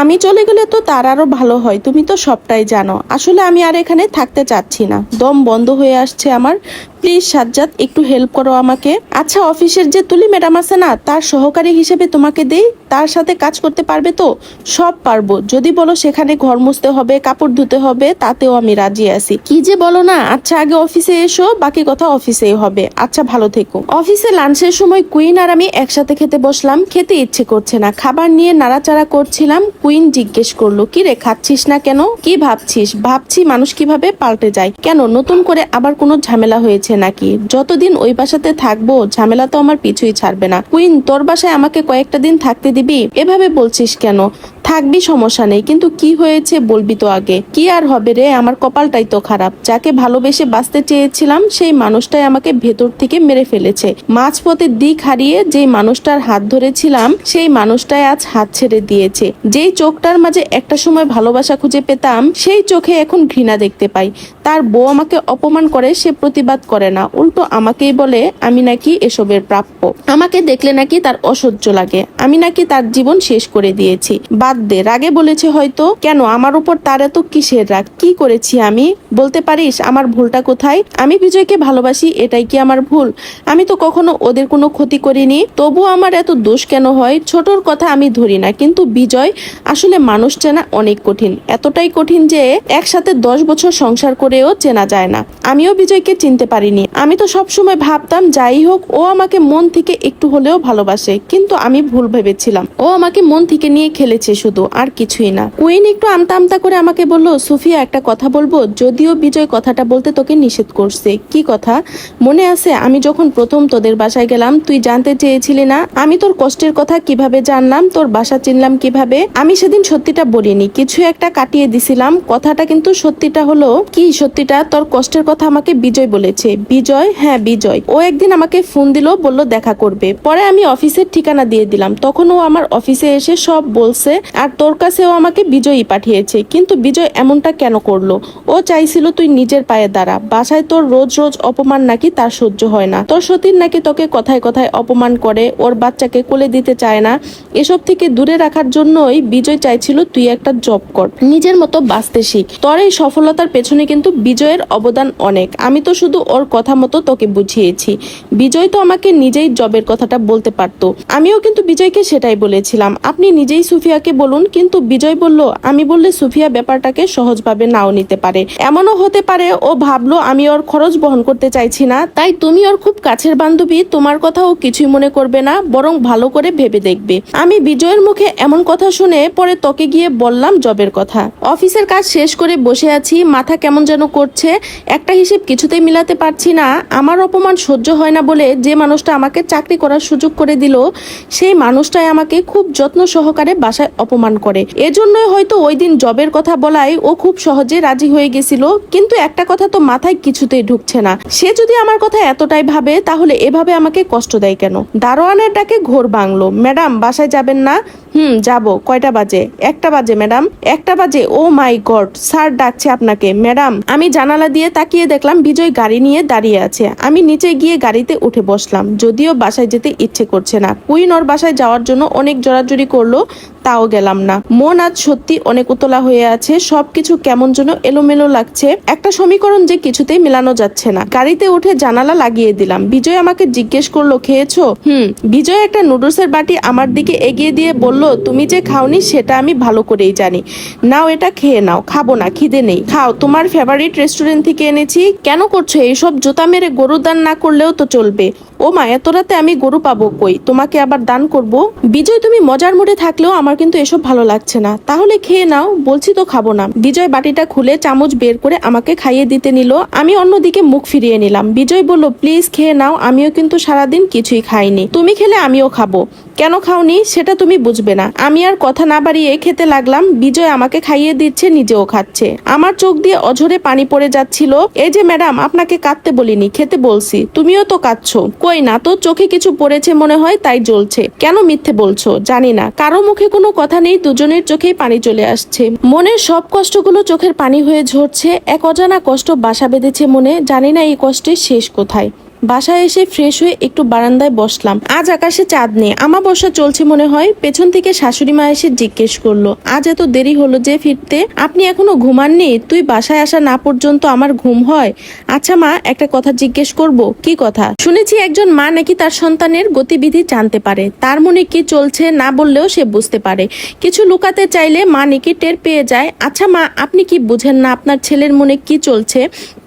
আমি চলে গেলে তো তার আরও ভালো হয়, তুমি তো সবটাই জানো। আসলে আমি আর এখানে থাকতে চাচ্ছি না। দম বন্ধ হয়ে আসছে আমার। প্লিজ সাজ্জাদ, একটু হেল্প করো আমাকে। আচ্ছা অফিসের যে তুলি ম্যাডাম আছে না, তার সহকারী হিসেবে তোমাকে দেই, তার সাথে কাজ করতে পারবে তো? সব পারব। যদি বলো সেখানে ঘর মুছতে হবে, কাপড় ধুতে হবে, তাতেও আমি রাজি আছি। কি যে বলো না আচ্ছা আগে অফিসে এসো, বাকি কথা অফিসেই হবে। আচ্ছা ভালো থেকো। অফিসে লাঞ্চের সময় কুইন আর আমি একসাথে খেতে বসলাম। খেতে ইচ্ছে করছে না। খাবার নিয়ে নাড়াচাড়া করছিলাম, কুইন জিজ্ঞেস করল, কি রে, খাচ্ছিস না কেন? কি ভাবছিস? ভাবছি মানুষ কীভাবে পাল্টে যায়। কেন? নতুন করে আবার কোনো ঝামেলা হয়েছে নাকি? যতদিন ওই বাসাতে থাকব, ঝামেলা তো আমার পিছুই ছাড়বে না। কুইন, তোর বাসায় আমাকে কয়েকটা দিন থাকতে দিবি? এভাবে বলছিস কেন? থাকবি, সমস্যা নেই। কিন্তু কি হয়েছে বলবি তো আগে। কি আর হবে রে? আমার কপালটাই তো খারাপ। যাকে ভালোবেসে বাঁচতে চেয়েছিলাম, সেই মানুষটাই আমাকে ভেতর থেকে মেরে ফেলেছে। মাঝপথের দিক হারিয়ে যেই মানুষটার হাত ধরেছিলাম, সেই মানুষটাই আজ হাত ছেড়ে দিয়েছে। যেই চোখটার মাঝে একটা সময় ভালোবাসা খুঁজে পেতাম, সেই চোখে এখন ঘৃণা দেখতে পাই। তার বউ আমাকে অপমান করে, সে প্রতিবাদ করে না। উল্টো আমাকেই বলে, আমি নাকি এসবের প্রাপ্য। আমাকে দেখলে নাকি তার অসহ্য লাগে। আমি নাকি তার জীবন শেষ করে দিয়েছি। বাদ দে রাগে বলেছে হয়তো, কেন? আমার উপর তার এত কিসের রাগ? কি করেছি আমি? বলতে পারিস, আমার ভুলটা কোথায়? আমি বিজয়কে ভালোবাসি, এটাই কি আমার ভুল? আমি তো কখনো ওদের কোনো ক্ষতি করিনি। তবু আমার এত দোষ কেন হয়? ছোটর কথা আমি ধরি না, কিন্তু বিজয় আসলে মানুষ চেনা অনেক কঠিন। এতটাই কঠিন যে একসাথে দশ বছর সংসার করেও চেনা যায় না। আমিও বিজয়কে চিনতে পারিনি। আমি তো সবসময় ভাবতাম, যাই হোক, ও আমাকে মন থেকে একটু হলেও ভালোবাসে, কিন্তু আমি ভুল ভেবেছিলাম। ও আমাকে মন থেকে নিয়ে খেলেছে শুধু আর কিছুই না। কুইন একটু আমতা আমতা করে আমাকে বলল, সুফিয়া, একটা কথা বলব? যদিও বিজয় কথাটা বলতে তোকে নিষেধ করছে। কি কথা? মনে আছে, আমি যখন প্রথম তোদের বাসায় গেলাম, তুই জানতে চেয়েছিলি না? আমি তোর কষ্টের কথা কীভাবে জানলাম? তোর বাসা চিনলাম কীভাবে? আমি সেদিন সত্যিটা বলিনি। কিছু একটা কাটিয়ে দিছিলাম। কথাটা কিন্তু সত্যিটা হলো, কি সত্যিটা? তোর কষ্টের কথা আমাকে বিজয় বলেছে। বিজয়? হ্যাঁ বিজয়। ও একদিন আমাকে ফোন দিল, বলল, দেখা করবে। পরে আমি অফিসের ঠিকানা দিয়ে দিলাম। তখন ও আমার অফিসে এসে সব বলছে। আর তোর কাছেও আমাকে বিজয়ই পাঠিয়েছে, কিন্তু বিজয় এমনটা কেন করল? ও চাইছিল তুই নিজের পায়ে দাঁড়া। বাসায় তোর রোজ রোজ অপমান নাকি তার সহ্য হয় না। তোর সতীর নাকি তোকে কথায় কথায় অপমান করে, ওর বাচ্চাকে কোলে দিতে চায় না। এসব থেকে দূরে রাখার জন্যই বিজয় চাইছিল তুই একটা জব কর। নিজের মতো বাঁচতে শিখ। তোর এই সফলতার পেছনে কিন্তু বিজয়ের অবদান অনেক। আমি তো শুধু ওর কথা মতো তোকে বুঝিয়েছি। বিজয় তো আমাকে নিজেই জবের কথাটা বলতে পারতো। আমিও কিন্তু বিজয়কে সেটাই বলেছিলাম। আপনি নিজেই সুফিয়াকে বলুন, কিন্তু বিজয় বলল, আমি বললে সুফিয়া ব্যাপারটাকে সহজভাবে নাও নিতে পারে। এমনও হতে পারে, ও ভাবলো, আমি ওর খরচ বহন করতে চাইছি না, তাই তুমি ওর খুব কাছের বান্ধবী, তোমার কথা ও কিছুই মনে করবে না, বরং ভালো করে ভেবে দেখবে। আমি বিজয়ের মুখে এমন কথা শুনে পরে তোকে গিয়ে বললাম, জবের কথা। অফিসের কাজ শেষ করে বসে আছি, মাথা কেমন যেন করছে, একটা হিসেব কিছুতেই মিলাতে পারছি না। আমার অপমান সহ্য হয় না বলে যে মানুষটা আমাকে চাকরি করার সুযোগ করে দিল, সেই মানুষটাই আমাকে খুব যত্ন সহকারে বাসায় অপমান করে। এজন্যই হয়তো ওই দিন জবের কথা বলাই ও খুব সহজে রাজি হয়ে গেছিল, কিন্তু একটা কথা তো মাথায় কিছুতেই ঢুকছে না। সে যদি আমার কথা এতটাই ভাবে, তাহলে এভাবে আমাকে কষ্ট দেয় কেন? দারোয়ানের ডাকে ঘোর বাংলো। ম্যাডাম, বাসায় যাবেন না? হুম, যাব। কয়টা বাজে? একটা বাজে, ম্যাডাম। একটা বাজে? ও মাই গড, স্যার ডাকছে আপনাকে। ম্যাডাম, আমি জানালা দিয়ে তাকিয়ে দেখলাম বিজয় গাড়ি নিয়ে দাঁড়িয়ে আছে। আমি নিচে গিয়ে গাড়িতে উঠে বসলাম। যদিও বাসায় যেতে ইচ্ছে করছে না। কুইন ওর বাসায় যাওয়ার জন্য অনেক জোরাজুরি করল তাও গেলাম না। মন আজ সত্যি অনেক উতলা হয়ে আছে, সবকিছু কেমন যেন এলোমেলো লাগছে। একটা সমীকরণ যে কিছুতেই মেলানো যাচ্ছে না। গাড়িতে উঠে জানালা লাগিয়ে দিলাম। বিজয় আমাকে জিজ্ঞেস করল, খেয়েছো? হুম। বিজয় একটা নুডলসের বাটি আমার দিকে এগিয়ে দিয়ে বলল, তুমি যে খাওনি সেটা আমি ভালো করেই জানি। নাও এটা খেয়ে নাও, খাব না, খিদে নেই। খাও, তোমার ফেভারিট রেস্টুরেন্ট থেকে এনেছি। কেন করছ এইসব? জোতা মেরে গরু দান না করলেও তো চলবে। ও মা, এত রাতে আমি গরু পাবো কই? তোমাকে আবার দান করব? বিজয়, তুমি মজার মুডে থাকলেও আমার কিন্তু এসব ভালো লাগছে না। তাহলে খেয়ে নাও, বলছি তো খাব না। বিজয় বাটিটা খুলে চামচ বের করে আমাকে খাইয়ে দিতে নিল। আমি অন্যদিকে মুখ ফিরিয়ে নিলাম। বিজয় বলল, প্লিজ খেয়ে নাও, আমিও কিন্তু সারাদিন কিছুই খাইনি। তুমি খেলে আমিও খাব। কেন খাওনি সেটা তুমি বুঝবে না। আমি আর কথা না বাড়িয়ে খেতে লাগলাম, বিজয় আমাকে খাইয়ে দিচ্ছে, নিজেও খাচ্ছে। আমার চোখ দিয়ে অঝরে পানি পড়ে যাচ্ছিল। এই যে ম্যাডাম, আপনাকে কাঁদতে বলিনি, খেতে বলছি। তুমিও তো কাঁদছ। কই না তো, চোখে কিছু পড়েছে মনে হয়, তাই জ্বলছে। কেন মিথ্যে বলছো? জানি না। কারও মুখে কোনো কথা নেই, দুজনের চোখেই পানি চলে আসছে। মনের সব কষ্টগুলো চোখের পানি হয়ে ঝরছে। এক অজানা কষ্ট বাসা বেঁধেছে মনে, জানি না এই কষ্টের শেষ কোথায়। বাসায় এসে ফ্রেশ হয়ে একটু বারান্দায় বসলাম। আজ আকাশে চাঁদ নেই। আমার বসা চলছে মনে হয়। পেছন থেকে শাশুড়ি মা এসে জিজ্ঞেস করল, আজ এত দেরি হলো যে ফিরতে? আপনি এখনও ঘুমাননি? তুই বাসায় আসা না পর্যন্ত আমার ঘুম হয়? আচ্ছা মা, একটা কথা জিজ্ঞেস করব। কি কথা? শুনেছি একজন মা নাকি তার সন্তানের গতিবিধি জানতে পারে। তার মনে কি চলছে না বললেও সে বুঝতে পারে। কিছু লুকাতে চাইলে মা নাকি টের পেয়ে যায়। আচ্ছা মা, আপনি কি বুঝেন না আপনার ছেলের মনে কি চলছে?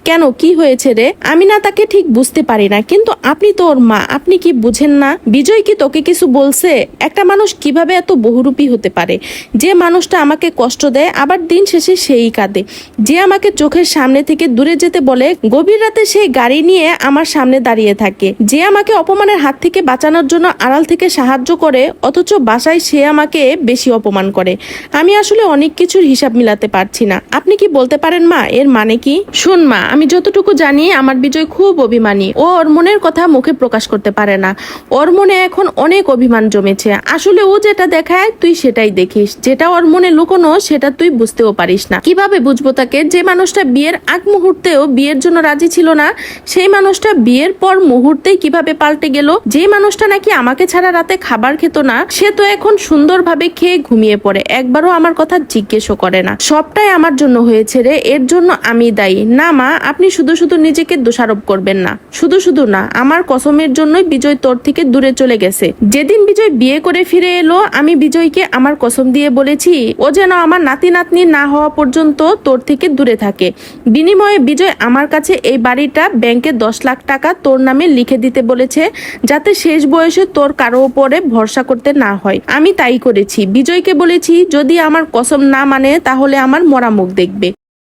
কেন, কি হয়েছে রে? আমি না তাকে ঠিক বুঝতে পারি না, কিন্তু আপনি তো ওর মা, আপনি কি বুঝেন না? বিজয় কি তোকে কিছু বলছে? একটা মানুষ কীভাবে এত বহুরূপী হতে পারে? যে মানুষটা আমাকে কষ্ট দেয়, আবার দিন শেষে সেই কাঁদে। যে আমাকে চোখের সামনে থেকে দূরে যেতে বলে, গভীর রাতে সেই গাড়ি নিয়ে আমার সামনে দাঁড়িয়ে থাকে। যে আমাকে অপমানের হাত থেকে বাঁচানোর জন্য আড়াল থেকে সাহায্য করে, অথচ বাসায় সে আমাকে বেশি অপমান করে। আমি আসলে অনেক কিছুর হিসাব মিলাতে পারছি না। আপনি কি বলতে পারেন মা? এর মানে কি? শুন মা আমি যতটুকু জানি, আমার বিজয় খুব অভিমানী। ও ওর মনের কথা মুখে প্রকাশ করতে পারে না। ওর মনে এখন অনেক অভিমান জমেছে। আসলে ও যেটা দেখায়, তুই সেটাই দেখিস। যেটা ওর মনে লুকোনো, সেটা তুই বুঝতেও পারিস না। কীভাবে বুঝব তাকে? যে মানুষটা বিয়ের আগ মুহূর্তেও বিয়ের জন্য রাজি ছিল না, সেই মানুষটা বিয়ের পর মুহূর্তেই কীভাবে পাল্টে গেল? যে মানুষটা নাকি আমাকে ছাড়া রাতে খাবার খেত না, সে তো এখন সুন্দরভাবে খেয়ে ঘুমিয়ে পড়ে। একবারও আমার কথা জিজ্ঞেসও করে না। সবটাই আমার জন্য হয়েছে রে, এর জন্য আমি দায়ী। না মা আপনি শুধু শুধু নিজেকে দোষারোপ করবেন না। শুধু শুধু না, আমার কসমের জন্যই বিজয় তোর থেকে দূরে চলে গেছে। যেদিন বিজয় বিয়ে করে ফিরে এলো, আমি বিজয়কে আমার কসম দিয়ে বলেছি, ও যেন আমার নাতি নাতনি না হওয়া পর্যন্ত তোর থেকে দূরে থাকে। বিনিময়ে বিজয় আমার কাছে এই বাড়িটা ব্যাংকে দশ লাখ টাকা তোর নামে লিখে দিতে বলেছে, যাতে শেষ বয়সে তোর কারও উপরে ভরসা করতে না হয়। আমি তাই করেছি। বিজয়কে বলেছি, যদি আমার কসম না মানে তাহলে আমার মরা মুখ দেখবে।